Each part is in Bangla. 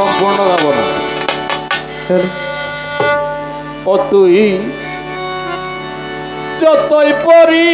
সম্পূর্ণ গাব না। ও তুই যতই পড়ি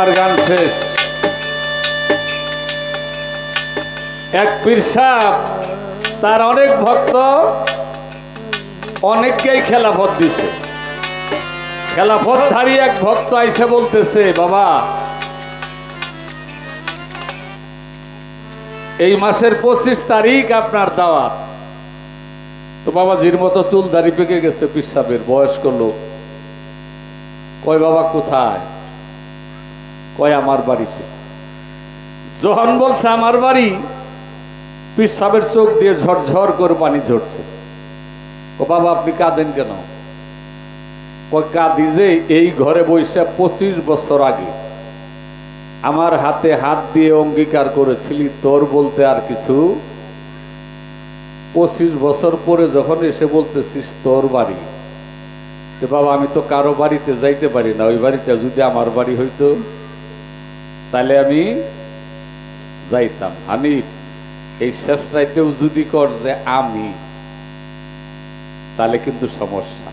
আমার গান শেষ। এক পীর তার অনেক ভক্ত, অনেককেই খেলাফত দিছে। খেলাফত ধারী এক ভক্ত আইসে বলতেছে, বাবা, এই মাসের পঁচিশ তারিখ আপনার দাওয়াত। তো বাবাজির মতো চুল দাড়ি পেকে গেছে পিসাবের বয়স্ক লোক। কয় বাবা, কোথায়? কয় আমার বাড়িতে। যখন বলছে, আমার বাড়ি পিসাবের চোখ দিয়ে ঝরঝর করে পানি ঝরছে। ও বাবা, আপনি কাঁদেন কেন? কাঁদি যে এই ঘরে বসে পঁচিশ বছর আগে আমার হাতে হাত দিয়ে অঙ্গীকার করেছিলি, তোর বলতে আর কিছু? পঁচিশ বছর পরে যখন এসে বলতেছিস তোর বাড়ি বাবা, আমি তো কারও বাড়িতে যাইতে পারি না। ওই বাড়িতে যদি আমার বাড়ি হইতো তাহলে আমি যাইতাম। আমি এই শেষ রাইতেও যদি কর যে আমি, তাহলে কিন্তু সমস্যা।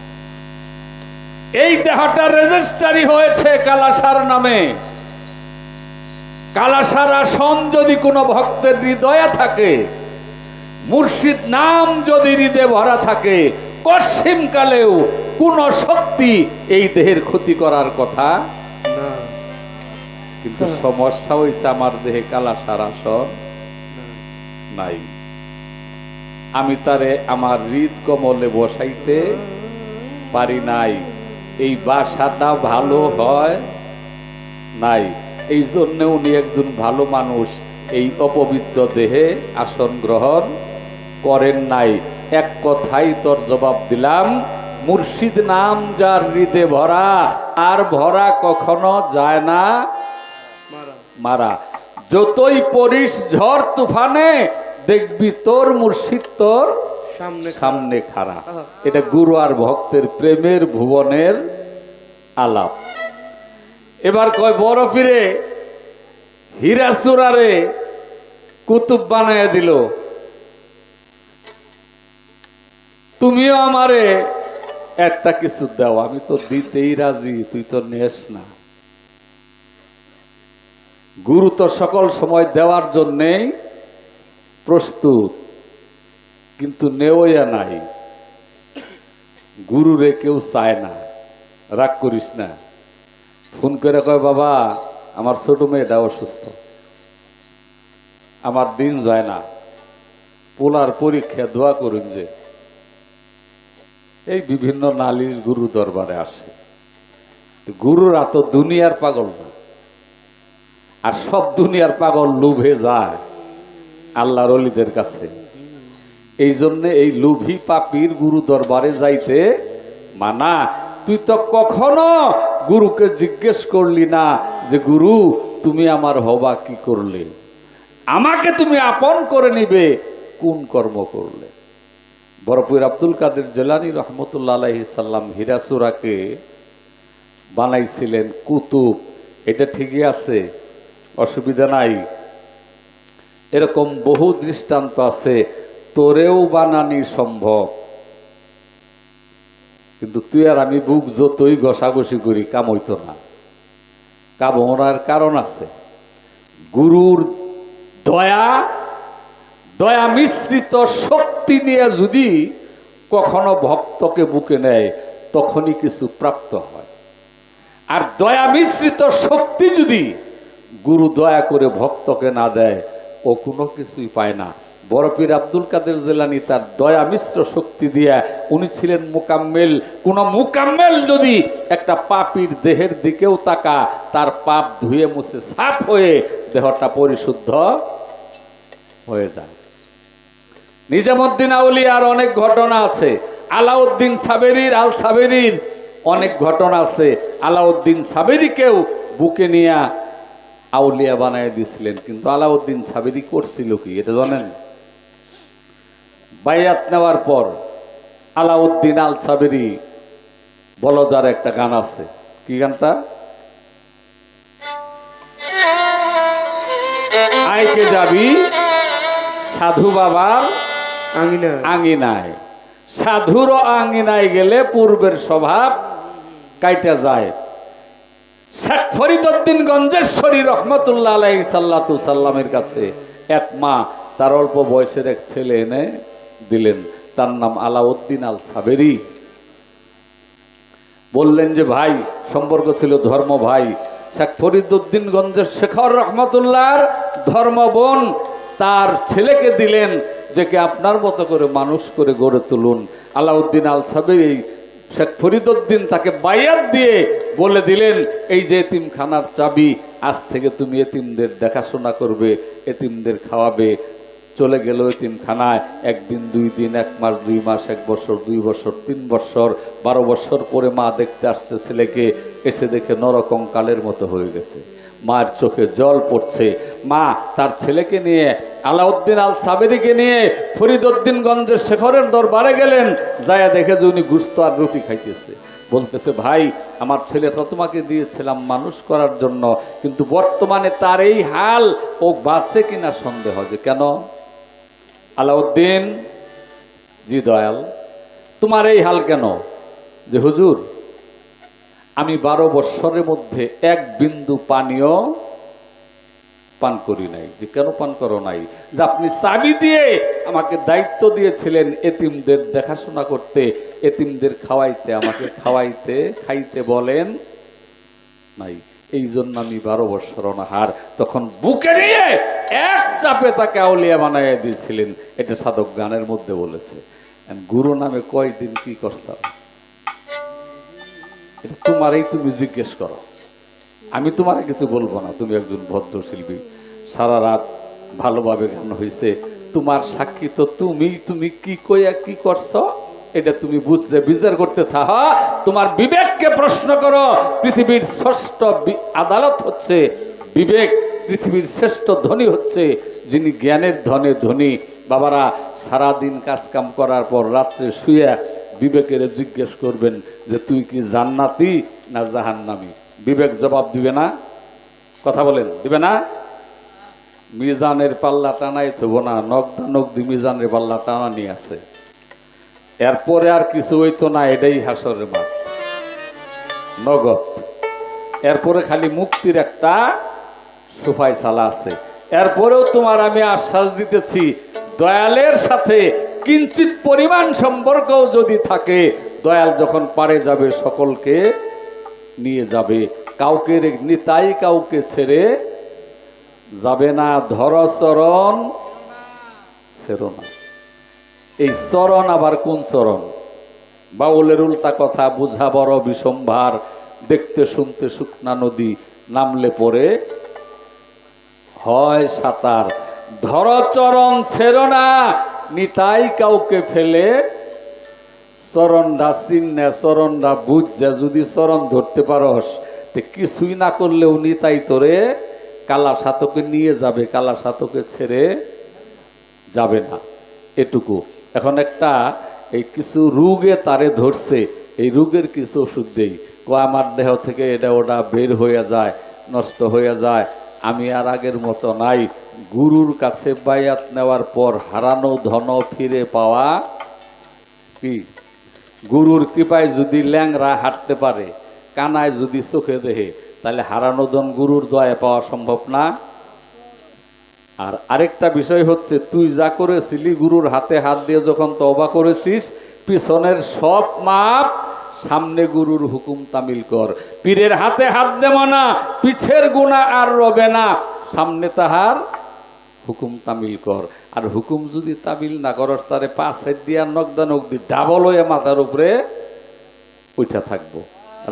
এই দেহটা রেজিস্টারি হয়েছে কালাসার নামে। কালাসার আসন যদি কোনো ভক্তের হৃদয়ে থাকে, মুর্শিদ নাম যদি হৃদয়ে ভরা থাকে কশিম কালেও কোন শক্তি এই দেহের ক্ষতি করার কথা কিন্তু সমস্যা হয়েছে আমার দেহে কালাসার আসন নাই। আমি তারে আমার হৃদ কমলে বসাইতে পারি নাই। এই বাসাটা ভালো হয় নাই। এই জন্য উনি একজন ভালো মানুষ। এই অপবিত্র দেহে আসন গ্রহণ করেন নাই। এক কথাই তোর জবাব দিলাম মুর্শিদ নাম যার হৃদে ভরা আর ভরা কখনো যায় না। মারা। যতই পড়িস ঝড় তুফানে দেখবি তোর মুর্শিদ তোর সামনে সামনে খাড়া। এটা গুরু আর ভক্তের প্রেমের ভুবনের আলাপ। এবার কয় বড় ফিরে হীরা চূড়ারে কুতুব বানায় দিল। তুমিও আমারে একটা কিছু দাও আমি তো দিতেই রাজি তুই তো নেস না। গুরু তো সকল সময় দেওয়ার জন্যেই প্রস্তুত, কিন্তু নেওয়া নাই। গুরুরে কেউ চায় না, রাগ করিস না। ফোন করে কয়, বাবা, আমার ছোট মেয়েটা অসুস্থ। আমার দিন যায় না। পোলার পরীক্ষা, দোয়া করুন যে। এই বিভিন্ন নালিশ গুরু দরবারে আসে। গুরুরা তো দুনিয়ার পাগল না। আর সব দুনিয়ার পাগল লোভে যায় আল্লাহর অলিদের কাছে। এই জন্য এই লোভী পাপির গুরু দরবারে যাইতে মানা। তুই তো কখনো গুরুকে জিজ্ঞেস করলি না যে, গুরু, তুমি আমার হবা কি করলে? আমাকে তুমি আপন করে নিবে, কোন কর্ম করলে? বরপুর আব্দুল কাদের জেলানি রহমতুল্লাহ আলাইহি সাল্লাম হীরাসুরাকে বানাইছিলেন কুতুব। এটা ঠিকই আছে। অসুবিধা নাই। এরকম বহু দৃষ্টান্ত আছে, তোরেও বানানি সম্ভব। কিন্তু তুই আর আমি বুক যতই ঘষাঘষি করি, কাম হইতো না। কাম কারণ আছে। গুরুর দয়া দয়া মিশ্রিত শক্তি নিয়ে যদি কখনো ভক্তকে বুকে নেয়, তখনই কিছু প্রাপ্ত হয়। আর দয়া মিশ্রিত শক্তি যদি গুরু দয়া করে ভক্তকে না দেয়, ও কোনো কিছুই পায় না। বরফির আব্দুল কাদের জেলানি তার দয়া মিশ্র শক্তি দিয়া উনি ছিলেন মোকাম্মেল। কোন মোকাম্মেল যদি একটা পাপির দেহের দিকেও তাকা তার পাপ ধুয়ে মুছে সাফ হয়ে দেহটা পরিশুদ্ধ হয়ে যায়। নিজামুদ্দিন আউলিয়ার অনেক ঘটনা আছে। আলাউদ্দিন সাবেরির আল সাবেরির অনেক ঘটনা আছে। আলাউদ্দিন সাবেরিকেও বুকে নিয়ে আউলিয়া বানায় দিছিলেন কিন্তু আলাউদ্দিন সাবেরি করছিল কি এটা জানেন? বাইয়াত নেওয়ার পর আলাউদ্দিন আল সাবেরি বলজার একটা গান আছে। কি গানটা? আইকে যাবি সাধু বাবার আঙিনা আঙিনায়। সাধুর আঙিনায় গেলে পূর্বের স্বভাব কাইটা যায়। শেখ ফরিদুদ্দিন গঞ্জেশ্বরী রহমতুল্লাহ আলাই সাল্লাতু সাল্লামের কাছে। এক মা তার অল্প বয়সের এক ছেলে এনে দিলেন। তার নাম আলাউদ্দিন আল সাবেরি বললেন যে, ভাই, সম্পর্ক ছিল ধর্ম, ভাই। শেখ ফরিদুদ্দিন গঞ্জের শেখর রহমতুল্লাহর ধর্ম বোন তার ছেলেকে দিলেন, যে কে আপনার মতো করে মানুষ করে গড়ে তুলুন। আলাউদ্দিন আল সাবেরি শেখ ফরিদুদ্দিন তাকে বায়াত দিয়ে বলে দিলেন, এই যে এতিমখানার চাবি, আজ থেকে তুমি এতিমদের দেখাশোনা করবে, এতিমদের খাওয়াবে। চলে গেল এতিমখানায়, একদিন, দুই দিন, এক মাস, দুই মাস, এক বছর, দুই বছর, তিন বছর, বারো বছর পরে মা দেখতে আসছে ছেলেকে, এসে দেখে নরকঙ্কালের মতো হয়ে গেছে। মার চোখে জল পড়ছে। মা তার ছেলেকে নিয়ে, আলাউদ্দিন আল সাবেরিকে নিয়ে ফরিদউদ্দিন গঞ্জের শেখরের দরবারে গেলেন। যায়া দেখে যে উনি গুস্ত আর রুটি খাইতেছে। বলতেছে, ভাই, আমার ছেলেটা তোমাকে দিয়েছিলাম মানুষ করার জন্য, কিন্তু বর্তমানে তার এই হাল ও বাঁচে কিনা সন্দেহ যে কেন? আলাউদ্দিন, জি দয়াল, তোমার এই হাল কেন? যে হুজুর আমি বারো বৎসরের মধ্যে এক বিন্দু পানীয় পান করি নাই। যে কেন পান করো নাই? যে আপনি চাবি দিয়ে আমাকে দায়িত্ব দিয়েছিলেন এতিমদের দেখাশোনা করতে, এতিমদের খাওয়াইতে, আমাকে খাওয়াইতে, খাইতে বলেন নাই। এই জন্য আমি বারো বৎসর অনাহার। তখন বুকে নিয়ে এক চাপে তাকে আউলিয়া বানাইয়া দিয়েছিলেন। এটা সাধক গানের মধ্যে বলেছে। গুরু নামে কয়দিন কি করছাম এটা তোমারই তুমি জিজ্ঞেস করো। আমি তোমার কিছু বলব না, তুমি একজন ভদ্র শিল্পী সারা রাত ভালোভাবে গান হয়েছে তোমার সাক্ষী তো তুমি তুমি কি কইয়া কি করছ? এটা তুমি বুঝতে, বিচার করতে থাহা। তোমার বিবেককে প্রশ্ন করো, পৃথিবীর ষষ্ঠ আদালত হচ্ছে বিবেক, পৃথিবীর শ্রেষ্ঠ ধনী হচ্ছে যিনি জ্ঞানের ধনে ধনী। বাবারা, সারাদিন কাজ কাম করার পর রাত্রে শুয়ে বিবেকের জিজ্ঞেস করবেন যে তুই কি জান্নাতি না জাহান্নামি? বিবেক জবাব দিবে না। কথা বলেন, দিবে না? মিজানের পাল্লা টানাই থব না নগদা নগদি মিজানের পাল্লা টানা নিয়ে আছে। এরপরে আর কিছু হইতো না, এটাই হাসরের মাঠ। নগদ। এরপরে খালি মুক্তির একটা সুফাই সালা আছে। এরপরেও তোমার আমি আশ্বাস দিতেছি, দয়ালের সাথে কিঞ্চিত পরিমাণ সম্পর্কও যদি থাকে, দয়াল যখন পারে যাবে সকলকে নিয়ে যাবে। কাউকে নিতাই কাউকে ছেড়ে যাবে না। ধর চরণ, ছেড়ো না। এই চরণ আবার কোন চরণ? বাউলের উল্টা কথা, বুঝা বড় বিসম্ভার দেখতে শুনতে শুকনা নদী, নামলে পরে হয় সাঁতার। ধর চরণ, ছেড়ো না। নিতাই কাউকে ফেলে চরণটা চিন্নে চরণটা বুঝছে যদি চরণ ধরতে পারস, তে কিছুই না করলেও নিতাই তোরে কালা সাতকে নিয়ে যাবে, কালা সাতকে ছেড়ে যাবে না। এটুকু। এখন একটা এই কিছু রোগে তারে ধরছে, এই রোগের কিছু ওষুধ দেই। কো আমার দেহ থেকে এটা ওটা বের হয়ে যায়, নষ্ট হয়ে যায়, আমি আর আগের মতো নাই গুরুর কাছে বায়াত নেওয়ার পর হারানো ধন ফিরে পাওয়া কি? গুরুর কৃপায় যদি ল্যাংরা হাঁটতে পারে, কানায় যদি চোখে দেহে, তাহলে হারানো ধন গুরুর দয়া পাওয়া সম্ভব না। আর আরেকটা বিষয় হচ্ছে, তুই যা করেছিলি গুরুর হাতে হাত দিয়ে যখন তবা করেছিস, পিছনের সব মাপ সামনে গুরুর হুকুম তামিল কর। পীরের হাতে হাত দেব না, পিছের গুণা আর রবে না, সামনে তাহার হুকুম তামিল কর। আর হুকুম যদি তামিল না করস, তারে পাঁচ সাইড দিয়া নগদা নগদি ডাবল হয়ে মাথার উপরে উঠা থাকব।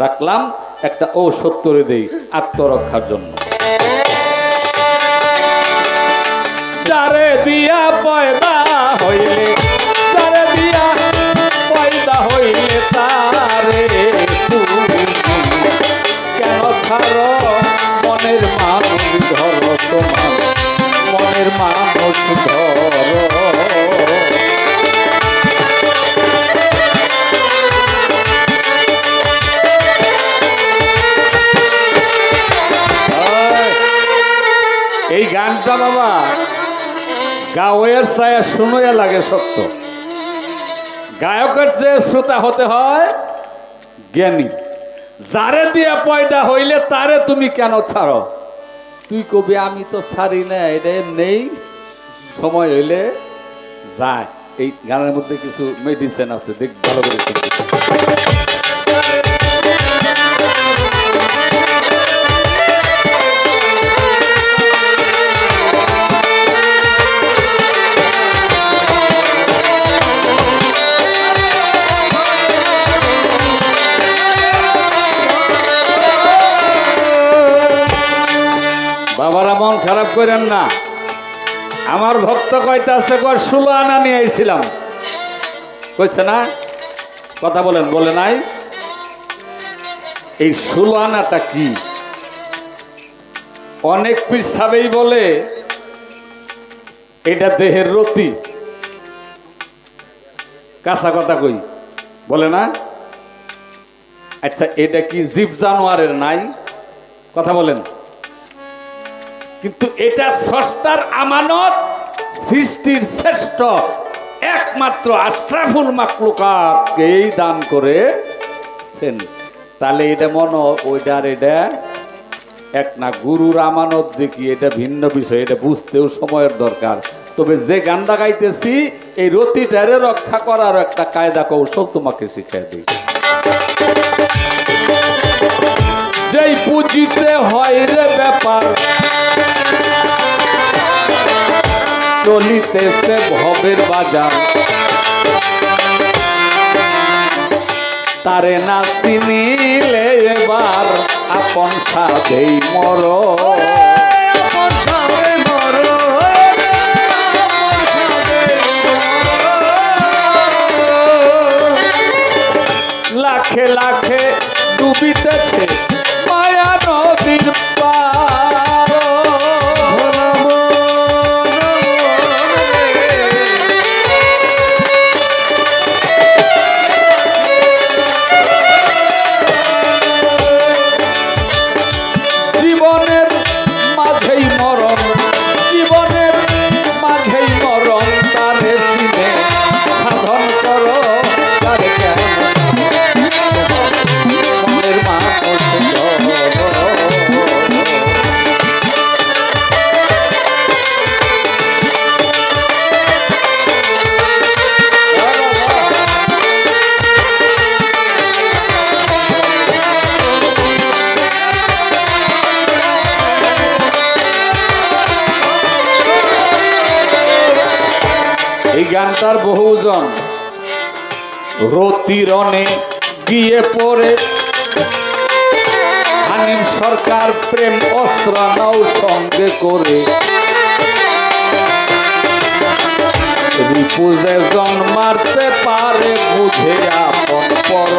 রাখলাম, একটা ও সত্তরে দেই, আত্মরক্ষার জন্য। যারে দিয়া পয়দা হইলে, যারে দিয়া পয়দা হইলে তারে কেন ছাড়ো মনের মানুষ ধরো তোমার? মনের মানুষ ধরো। এই গানটা বাবা, গাওয়ের ছায়া শুনোয়া লাগে সত্য। গায়কের চেয়ে শ্রোতা হতে হয়, জ্ঞানী। যারে দিয়ে পয়দা হইলে তারে তুমি কেন ছাড়ো? তুই কবি, আমি তো ছাড়ি না, এটা নেই সময় হইলে যায়। এই গানের মধ্যে কিছু মেডিসিন আছে, দেখ, ভালো করে করেন না। আমার ভক্ত কয়টা আছে কয়, ষোলো আনা নিয়ে আইছিলাম। কইছে না? কথা বলেন, বলে নাই? এই ষোলো আনাটা কি? অনেক পিসাবেই বলে, এটা দেহের রতি। কাঁচা কথা কই? বলে না? আচ্ছা এটা কি জীব জানোয়ারের নাই? কথা বলেন। কিন্তু এটা স্রষ্টার আমানত, সৃষ্টির শ্রেষ্ঠ, একমাত্র আশরাফুল মাকলুকাতকেই দান করেছেন তাহলে এটা মনে ওইটার এটা এক না গুরুর আমানত যে কি, এটা ভিন্ন বিষয়, এটা বুঝতেও সময়ের দরকার। তবে যে গানটা গাইতেছি, এই রতিটারে রক্ষা করার একটা কায়দা কৌশল তোমাকে শিখাই দিই। যেই পুঁজিতে হয় রে ব্যাপার চলিতেছে ভবের বাজার তারে না চিনিলে এবার আপন সামনে মরো। লাখে লাখে ডুবিতেছে মায়া নদীর বহুজন রতিরণে গিয়ে পড়ে। হানিম সরকার প্রেম অস্ত্র নাও সঙ্গে করে। রিপুজে জন মারতে পারে বুঝে আপন পর।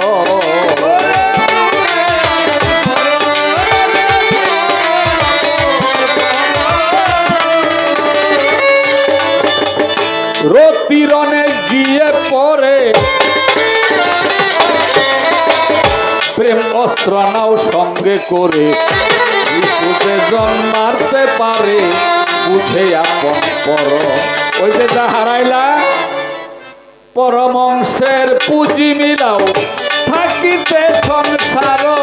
রতিরণে নাও সঙ্গে করে। রিপুজে জন্মাতে পারে, বুঝে আপন পর। ওই যে যা হারাইলা পরমংশের পুঁজি মিলাও, থাকিতে সংসার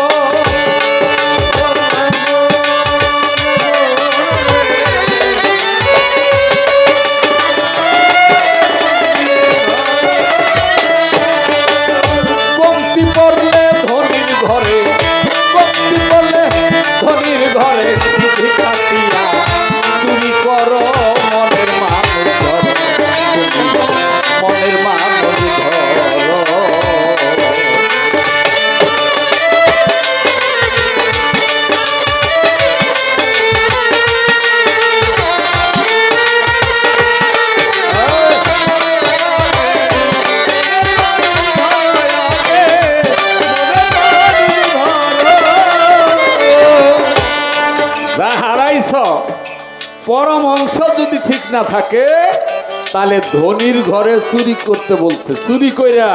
পরম অংশ যদি ঠিক না থাকে, তাহলে ধনির ঘরে চুরি করতে বলছে। চুরি কইরা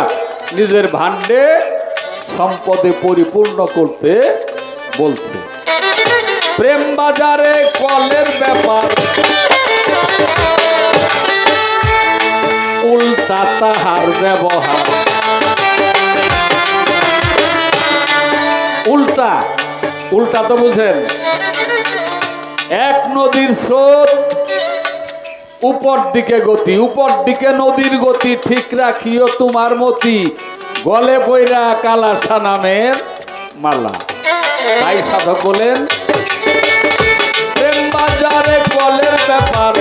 নিজের ভান্ডে সম্পদে পরিপূর্ণ করতে বলছে। প্রেম বাজারে কলের ব্যাপার। উল্টা তাহার ব্যবহার। উল্টা উল্টা তো বুঝেন। এক নদীর স্রোত উপর দিকে গতি, উপর দিকে নদীর গতি, ঠিক রাখিও তোমার মতি। গলে বইরা কালাসা নামের মালা। তাই সাধক বলেন বাজারে কলের ব্যাপার,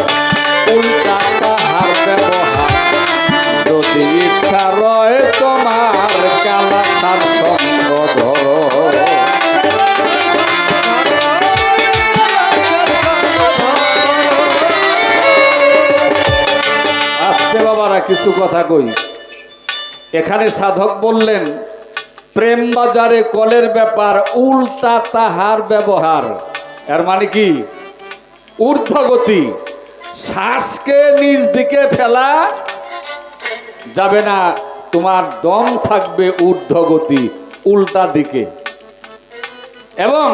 উল্টা তাহার ব্যবহার। যদি ইচ্ছা রয় তোমার কালাসার সঙ্গ বাবারা কিছু কথা কই। এখানে সাধক বললেন, প্রেম বাজারে কলের ব্যাপার, উল্টা তাহার ব্যবহার। এর মানে কি? ঊর্ধ্বগতি। শ্বাসকে নিজ দিকে ফেলা যাবে না, তোমার দম থাকবে ঊর্ধ্বগতি, উল্টা দিকে। এবং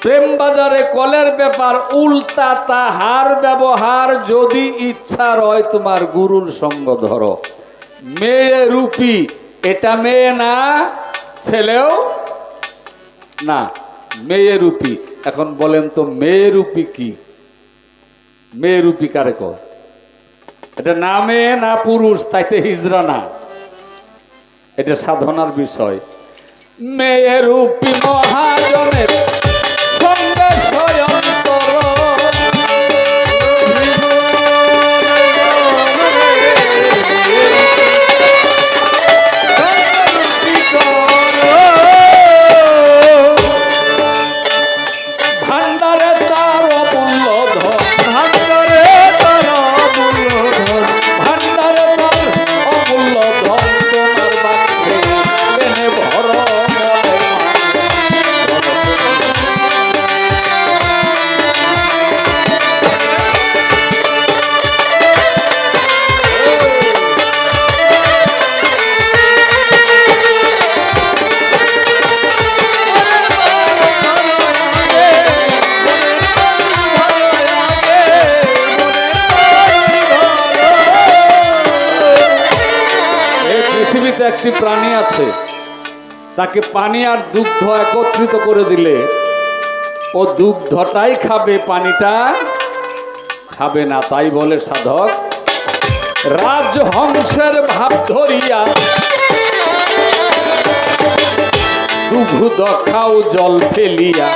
প্রেম বাজারে কলের ব্যাপার, উল্টা তাহার ব্যবহার, যদি ইচ্ছা রয় তোমার গুরুর সঙ্গ ধরো। মেয়ে রূপী, এটা মেয়ে না, ছেলেও না, মেয়ে রূপী। এখন বলেন তো, মেয়ে রূপী কি? মেয়ে রূপী কারে কয়? এটা না মেয়ে, না পুরুষ তাইতে হিজরা না। এটা সাধনার বিষয়। মেয়ে রূপী মহাজনের একটি প্রাণী আছে, তাকে পানি আর দুগ্ধ একত্রিত করে দিলে, ও দুগ্ধটাই খাবে, পানিটা খাবে না, তাই বলে সাধক। রাজহংসের ভাব ধরিয়া দুগ্ধ খাও, জল ফেলিয়া।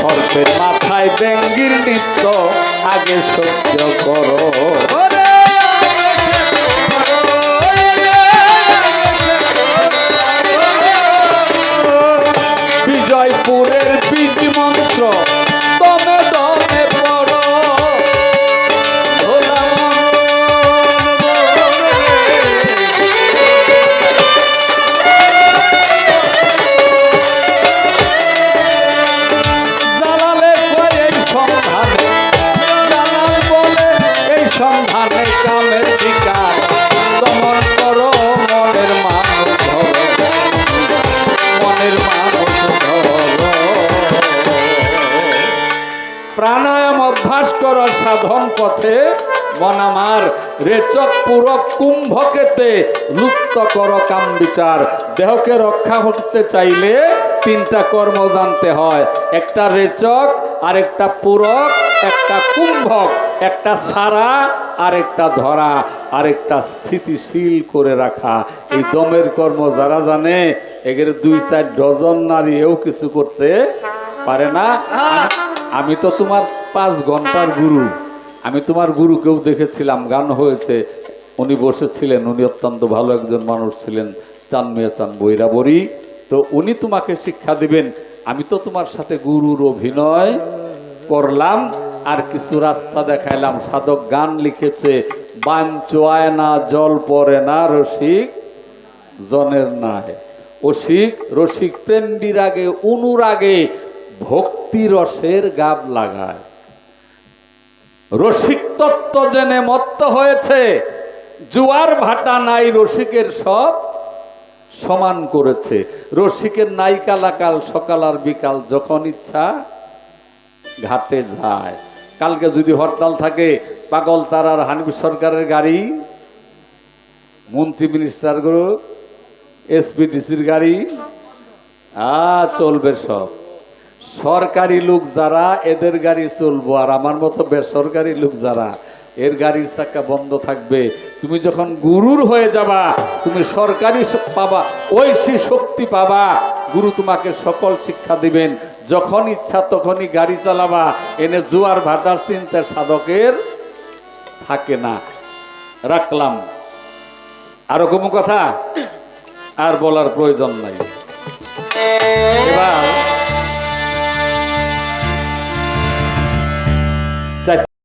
সর্পের মাথায় ব্যঙ্গির নৃত্য আগে সহ্য করো। সাধন পথে মন আমার রেচক পুরক কুম্ভকেতে লুপ্ত কর কাম বিচার। দেহকে রক্ষা করতে চাইলে তিনটা কর্ম জানতে হয়। একটা রেচক আর একটা পূরক, একটা কুম্ভক, একটা সারা আর একটা ধরা আর একটা স্থিতিশীল করে রাখা। এই দমের কর্ম যারা জানে, এগের দুই চার ডজন নারী এও কিছু করছে পারে না। আমি- তো তোমার পাঁচ ঘণ্টার গুরু। আমি তোমার গুরুকেও দেখেছিলাম, গান হয়েছে। উনি বসেছিলেন, উনি অত্যন্ত ভালো একজন মানুষ ছিলেন, চান মেয়ে চান বৈরাবরী। তো উনি তোমাকে শিক্ষা দিবেন, আমি তো তোমার সাথে গুরুর অভিনয় করলাম, আর কিছু রাস্তা দেখাইলাম। সাধক গান লিখেছে, বান চোয়ায় না, জল পরে না, রসিক জনের নাই অসিক, রসিক প্রেমডির আগে অনুরাগে ভক্তি রসের গাব লাগায়। রসিক তত্ত্ব জেনে মত্ত হয়েছে, জুয়ার ভাটা নাই রসিকের সব সমান করেছে। রসিকের নাই কালাকাল সকাল আর বিকাল যখন ইচ্ছা ঘাটে যায়। কালকে যদি হরতাল থাকে, পাগল তারার হানিফ সরকারের গাড়ি, মন্ত্রী মিনিস্টারগুলো এসপিডিসির গাড়ি, আ, চলবে সব। সরকারি লোক যারা, এদের গাড়ি চলবো। আর আমার মতো বেসরকারি লোক যারা, এর গাড়ির চাকা বন্ধ থাকবে। তুমি যখন গুরুর হয়ে যাবা, তুমি সরকারি পাবা, ঐশী শক্তি পাবা। গুরু তোমাকে সকল শিক্ষা দিবেন। যখন ইচ্ছা তখনই গাড়ি চালাবা। এনে জোয়ার ভাটার চিন্তা সাধকের থাকে না। রাখলাম। আরও কোনো কথা? আর বলার প্রয়োজন নাই। এবার